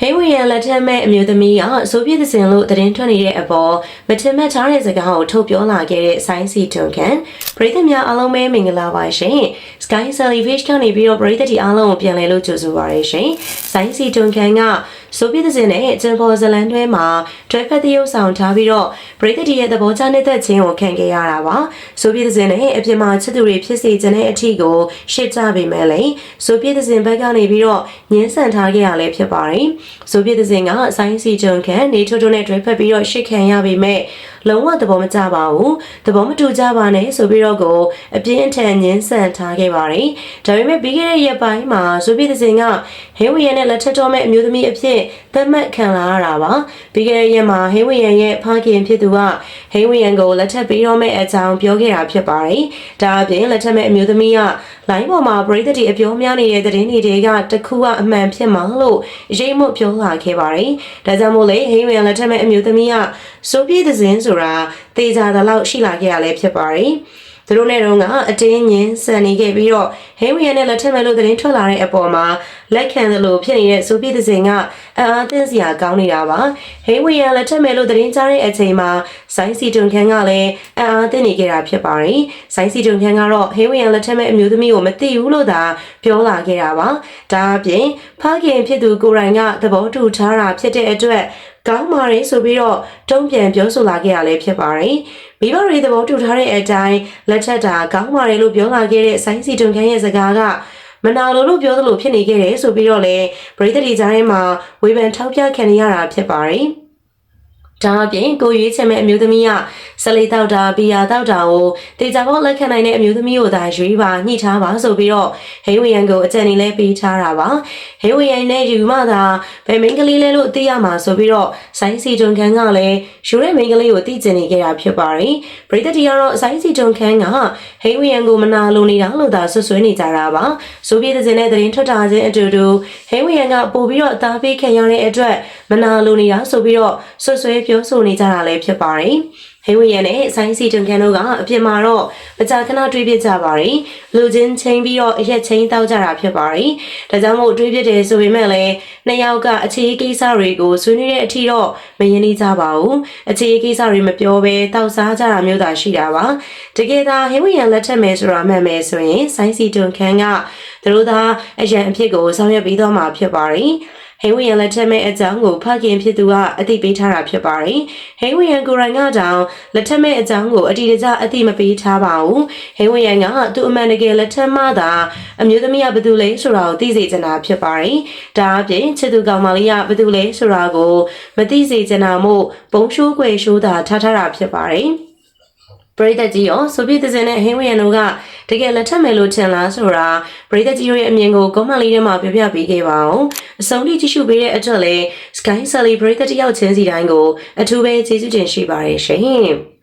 ဟိဝီယန်လက်ထက်မဲ့အမျိုးသမီးကဆိုဗီယက်စင်လို့သတင်းထွက်နေတဲ့အပေါ်မထင်မှတ်ထားတဲ့စကားကိုထုတ်ပြောလာခဲ့တဲ့ဆိုင်းစီတွန်ကန်ပရိသတ်များအားလုံးပဲမင်္ဂလာပါရှင် Sky Salivage ကနေပြီးတော့ပရိသတ်ဒီအားလုံးကိုပြန်လည်လို့ကြိုဆိုပါရရှင်ဆိုင်းစီတွန်ကန်ကဆိုဗီယက်စင်နဲ့ဂျန်ဖော်ဇလန်တွဲမှာတွဲဖက်သရုပ်ဆောင်ထားပြီးတော့ပရိသတ်ဒီရဲ့သဘောကျနေတဲ့ခြင်းကိုခံခဲ့ရတာပါဆိုဗီယက်စင်နဲ့အပြင်မှာချစ်သူတွေဖြစ်စေခြင်းတဲ့အထီကိုရှစ်ကြပေမဲ့လည်းဆိုဗီယက်စင်ဘက်ကနေပြီးတော့ညှင်းဆန်ထားခဲ့ရလဲဖြစ်ပါတယ်ဆိုဗီယက်စင်ကဆိုင်းစီဂျွန်ကန်နေထိုးထိုးနဲ့တွဲဖက်ပြီးတော့ရှစ်ခံရပေမဲ့ လုံးဝသဘောမကျပါဘူးသဘောမတူကြပါနဲ့ဆိုပြီးတော့ကိုအပြင်းအထန်ညှင်းဆန်ထားခဲ့ပါတယ်ဒါပေမဲ့ပြီးခဲ့တဲ့ရက်ပိုင်းမှာဆိုဗီယက်စင်ကဟင်းဝီယန်နဲ့လက်ထပ်တော်မဲ့အမျိုးသမီးအဖြစ်သတ်မှတ်ခံလာရတာပါပြီးခဲ့တဲ့ရက်မှာဟင်းဝီယန်ရဲ့ဖခင်ဖြစ်သူကဟင်းဝီယန်ကိုလက်ထပ်ပြီးတော့မဲ့အကြောင်းပြောခဲ့တာဖြစ်ပါတယ်ဒါအပြင်လက်ထပ်မဲ့အမျိုးသမီးကလိုင်းပေါ်မှာပရိသတ်တွေအပြောများနေတဲ့သတင်းတွေတွေကတခုကအမှန်ဖြစ်မှာလို့ရိတ်မွတ်ပြောလာခဲ့ပါတယ်ဒါကြောင့်မို့လေဟင်းဝီယန်လက်ထပ်မဲ့အမျိုးသမီးကဆိုပြည့်သစဉ်ဆိုတာတေချာတဲ့လောက်ရှိလာခဲ့ရလဲဖြစ်ပါတယ်သူတို့နဲ့တော့ကအတင်းညင်းဆန်နေခဲ့ပြီးတော့ဟင်းဝီယန်နဲ့လက်ထက်မဲ့လို့သတင်းထွက်လာတဲ့အပေါ်မှာလက်ခံသလိုဖြစ်နေတဲ့ဆိုပြည့်သစဉ်ကအအားသင်းစရာကောင်းနေတာပါဟင်းဝီယန်လက်ထက်မဲ့လို့သတင်းကြားတဲ့အချိန်မှာဆိုင်းစီတွန်ခန်းကလည်းအအားသင်းနေခဲ့တာဖြစ်ပါတယ်ဆိုင်းစီတွန်ခန်းကတော့ဟင်းဝီယန်လက်ထက်မဲ့အမျိုးသမီးကိုမသိဘူးလို့သာပြောလာခဲ့တာပါဒါအပြင်ဖခင်ဖြစ်သူကိုရိုင်ကသဘောတူထားတာဖြစ်တဲ့အတွက် ကောင်းပါတယ်ဆိုပြီးတော့တုံ့ပြန်ပြောဆိုလာခဲ့ရလဲဖြစ်ပါတယ်။မိဘတွေသဘောတူထားတဲ့အတိုင်းလက်ထက်တာကောင်းပါတယ်လို့ပြောလာခဲ့တဲ့ဆိုင်းစီတွန်ခန်းရဲ့စကားကမနာလိုလို့ပြောသလိုဖြစ်နေခဲ့တယ်ဆိုပြီးတော့လေပရိသတ်တွေကြားထဲမှာဝေဖန်ထောက်ပြခံနေရတာဖြစ်ပါတယ်။ ဒါအပြင်ကိုရွေးချယ်မဲ့အမျိုးသမီးကဆလိတောက်တာဘီယာတောက်တာကိုတေချာပေါက်လက်ခံနိုင်တဲ့အမျိုးသမီးကိုသာရွေးပါညှိထားပါဆိုပြီးတော့ဟိဝီယန်ကိုအကြံနေလဲပေးထားတာပါဟိဝီယန်နဲ့ယူမသာဘယ်မိန်းကလေးလဲလို့သိရမှာဆိုပြီးတော့ဆိုင်းစီတွန်ခန်းကလည်းယူတဲ့မိန်းကလေးကိုသိကျင်နေခဲ့တာဖြစ်ပါတယ်ပရိသတ်တီကတော့ဆိုင်းစီတွန်ခန်းကဟိဝီယန်ကိုမနာလိုနေတာလို့သာဆွဆွဲနေကြတာပါဆိုပြီးတဲ့စင်တဲ့သတင်းထွက်တာချင်းအတူတူဟိဝီယန်ကပို့ပြီးတော့အသားပေးခံရတဲ့အတွက်မနာလိုနေတာဆိုပြီးတော့ဆွဆွဲပြောဆိုနေကြတာလည်းဖြစ်ပါတယ်။ဟိဝီယန်နဲ့ဆိုင်းစီတွန်ကန်တို့ကအပြင်မှာတော့မကြာခဏတွေးပြကြပါတယ်။လူချင်းချင်းပြီးတော့အရက်ချင်းတောက်ကြတာဖြစ်ပါတယ်။ဒါကြောင့်မို့တွေးပြတယ်ဆိုပေမဲ့လည်းနှစ်ယောက်ကအခြေကိစ္စတွေကိုဆွေးနွေးတဲ့အထိတော့မရင်းနှီးကြပါဘူး။အခြေကိစ္စတွေမပြောဘဲတောက်စားကြတာမျိုးသာရှိတာပါ။တကယ်သာဟိဝီယန်လက်ထက်မယ်ဆိုတာမှန်မယ်ဆိုရင်ဆိုင်းစီတွန်ကန်ကသူတို့သာအရန်အဖြစ်ကိုဆောင်ရွက်ပြီးတော့မှာဖြစ်ပါတယ်။ ဟိဝီယန်လက်ထက်မဲ့အကြောင်းကိုဖခင်ဖြစ်သူကအသိပေးထားတာဖြစ်ပါတယ်။ဟိဝီယန်ကိုရိုင်ကတောင်လက်ထက်မဲ့အကြောင်းကိုအတီတကျအသိမပေးထားပါဘူး။ဟိဝီယန်ကသူ့အမှန်တကယ်လက်ထက်မှသာအမျိုးသမီးကဘယ်သူလဲဆိုတာကိုသိစေချင်တာဖြစ်ပါတယ်။ဒါအပြင်ချစ်သူကောင်မလေးကဘယ်သူလဲဆိုတာကိုမသိစေချင်တာမို့ပုံရှိုးွယ်ရှိုးတာထားထားတာဖြစ်ပါတယ်။ ပရိသတ်ကြီးရောဆိုဗီယက်စင်နဲ့ဟင်းဝီယန်တို့ကတကယ်လက်ထက်မယ်လို့ထင်လားဆိုတာပရိသတ်ကြီးတို့ရဲ့အမြင်ကိုကွန်မန့်လေးထဲမှာပြပြပေးခဲ့ပါအောင်အဆုံးထိကြည့်ရှုပေးတဲ့အတွက်လည်း Sky Celebrate တယောက်ချင်းစီတိုင်းကိုအထူးပဲကျေးဇူးတင်ရှိပါတယ်ရှင်